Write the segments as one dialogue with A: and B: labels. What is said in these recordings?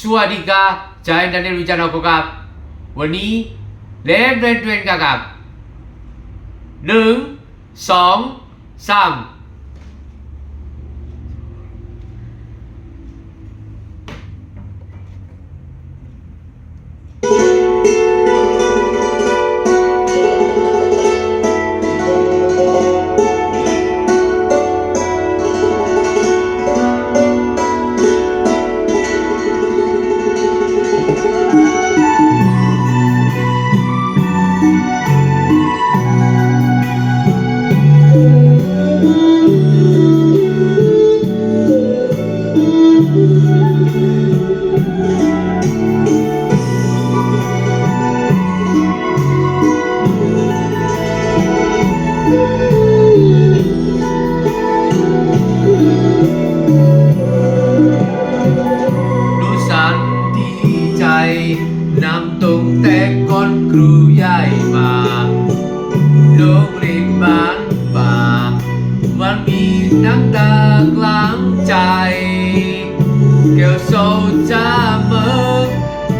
A: शुआ डी का चाय डनेल विचार को का वनी लेब रेड ट्वेन का का 1 2 3 แต่ก่อนครูใหญ่มาโลกเรียนบ้านป่ามันมีน้ำตากลางใจเกี่ยวโซจะเมือง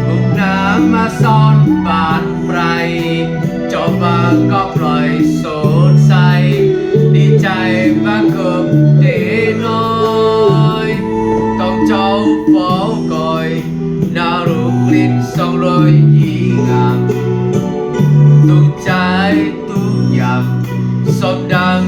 A: มุ่งน้ำมาซ่อนบานไพรจบมาก็ป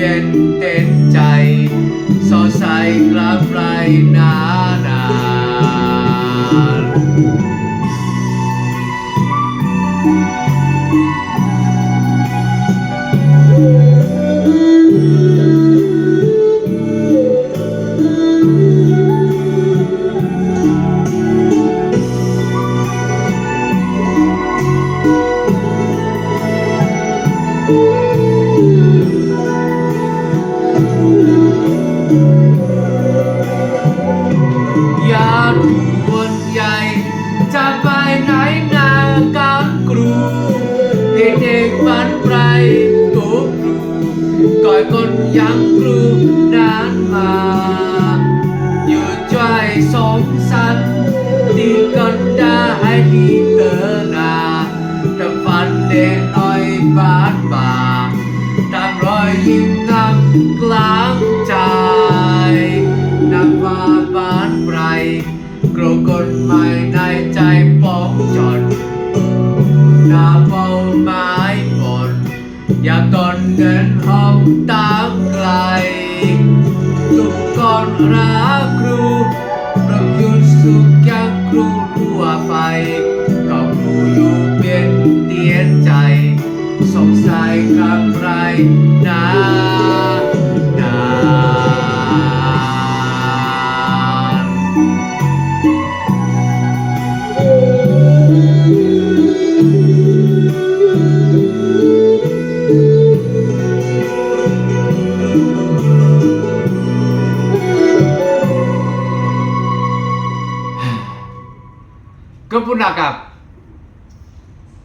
A: เป็นเต้นใจสอใสกลางไรนานาน อยคนยังครูนานมา อยู่ช่วยสมสันที่กันได้ดีเตอนาแต่ฝันเด็กน้อยบานป่าตามรอยยิ้มงามกลางใจนักว่าบานไรกรกฎหมายในใจป้องจอน ตามไกลทุกคนรักครูประยุทธ์สุขยังครูรั่วไปก็ครูอยู่เป็นเตียนใจ สงสัยกับใครนา કપૂરના કાપ